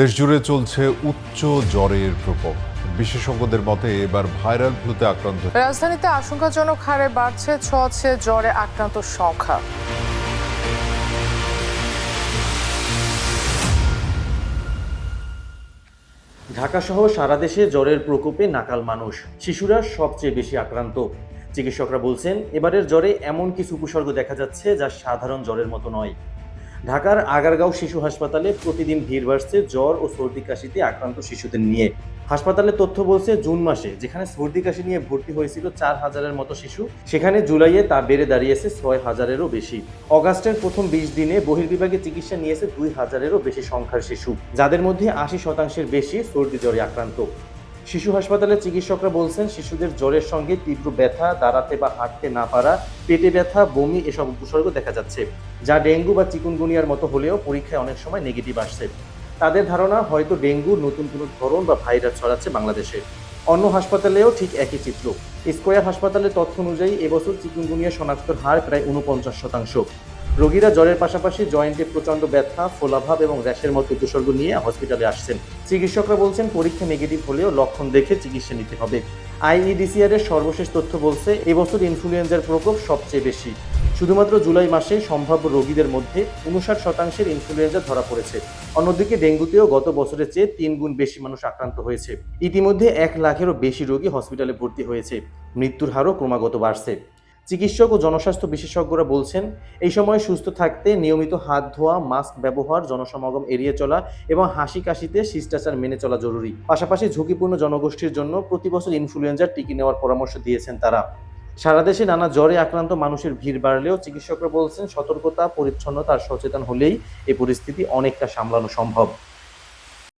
দেশজুড়ে চলছে উচ্চ জ্বরের প্রকোপ। বিশেষজ্ঞদের মতে এবার ভাইরাল ফ্লুতে আক্রান্ত। রাজধানীতে আশঙ্কাজনক হারে বাড়ছে ছছে জ্বরে আক্রান্ত সংখ্যা। ঢাকাসহ সারা দেশে জ্বরের প্রকোপে নাকাল মানুষ। শিশুরা সবচেয়ে বেশি আক্রান্ত। চিকিৎসকরা বলছেন এবারের জ্বরে এমন কিছু উপসর্গ দেখা যাচ্ছে যা সাধারণ জ্বরের মতো নয়। ঢাকার আগারগাঁও শিশু হাসপাতালে প্রতিদিন ভিড় বাড়ছে জ্বর ও সর্দি কাশিতে আক্রান্ত শিশুদের নিয়ে। হাসপাতালের তথ্য বলছে, জুন মাসে যেখানে সর্দি কাশি নিয়ে ভর্তি হয়েছিল চার হাজারের মতো শিশু, সেখানে জুলাইয়ে তা বেড়ে দাঁড়িয়েছে ছয় হাজারেরও বেশি। অগাস্টের প্রথম বিশ দিনে বহির্বিভাগে চিকিৎসা নিয়েছে দুই হাজারেরও বেশি সংখ্যার শিশু, যাদের মধ্যে আশি শতাংশের বেশি সর্দি জ্বরে আক্রান্ত। শিশু হাসপাতালে চিকিৎসকরা বলছেন, শিশুদের জ্বরের সঙ্গে তীব্র ব্যথা, দাঁড়াতে বা হাঁটতে না পারা, পেটে ব্যথা, বমি এসব উপসর্গ দেখা যাচ্ছে, যা ডেঙ্গু বা চিকুনগুনিয়ার মতো হলেও পরীক্ষায় অনেক সময় নেগেটিভ আসছে। তাদের ধারণা, হয়তো ডেঙ্গু নতুন কোনো ধরন বা ভাইরাস ছড়াচ্ছে বাংলাদেশে। অন্য হাসপাতালেও ঠিক একই চিত্র। স্কোয়ার হাসপাতালের তথ্য অনুযায়ী, এবছর চিকুনগুনিয়া শনাক্তর হার প্রায় উনপঞ্চাশ শতাংশ। রোগীরা জ্বরের পাশাপাশি জয়েন্টে প্রচণ্ড ব্যথা, ফোলাভাব এবং র্যাশের মতো উপসর্গ নিয়ে হসপিটালে আসছেন। চিকিৎসকরা বলছেন, পরীক্ষা নেগেটিভ হলেও লক্ষণ দেখে চিকিৎসা নিতে হবে। আইইডিসিআর এর সর্বশেষ তথ্য বলছে, এবছর ইনফ্লুয়েঞ্জার প্রকোপ সবচেয়ে বেশি। শুধুমাত্র জুলাই মাসে সম্ভাব্য রোগীদের মধ্যে উনষাট শতাংশের ইনফ্লুয়েঞ্জা ধরা পড়েছে। অন্যদিকে ডেঙ্গুতেও গত বছরের চেয়ে তিন গুণ বেশি মানুষ আক্রান্ত হয়েছে। ইতিমধ্যে এক লাখেরও বেশি রোগী হসপিটালে ভর্তি হয়েছে। মৃত্যুর হারও ক্রমাগত বাড়ছে। চিকিৎসক ও জনস্বাস্থ্য বিশেষজ্ঞরা বলছেন, এই সময় সুস্থ থাকতে নিয়মিত হাত ধোয়া, মাস্ক ব্যবহার, জনসমাগম এড়িয়ে চলা এবং হাসি কাশিতে শিষ্টাচার মেনে চলা জরুরি। পাশাপাশি ঝুঁকিপূর্ণ জনগোষ্ঠীর জন্য প্রতি বছর ইনফ্লুয়েঞ্জার টিকি নেওয়ার পরামর্শ দিয়েছেন তারা। সারা দেশে নানা জ্বরে আক্রান্ত মানুষের ভিড় বাড়লেও চিকিৎসকরা বলছেন সতর্কতা, পরিচ্ছন্নতা আর সচেতন হলেই এই পরিস্থিতি অনেকটা সামলানো সম্ভব।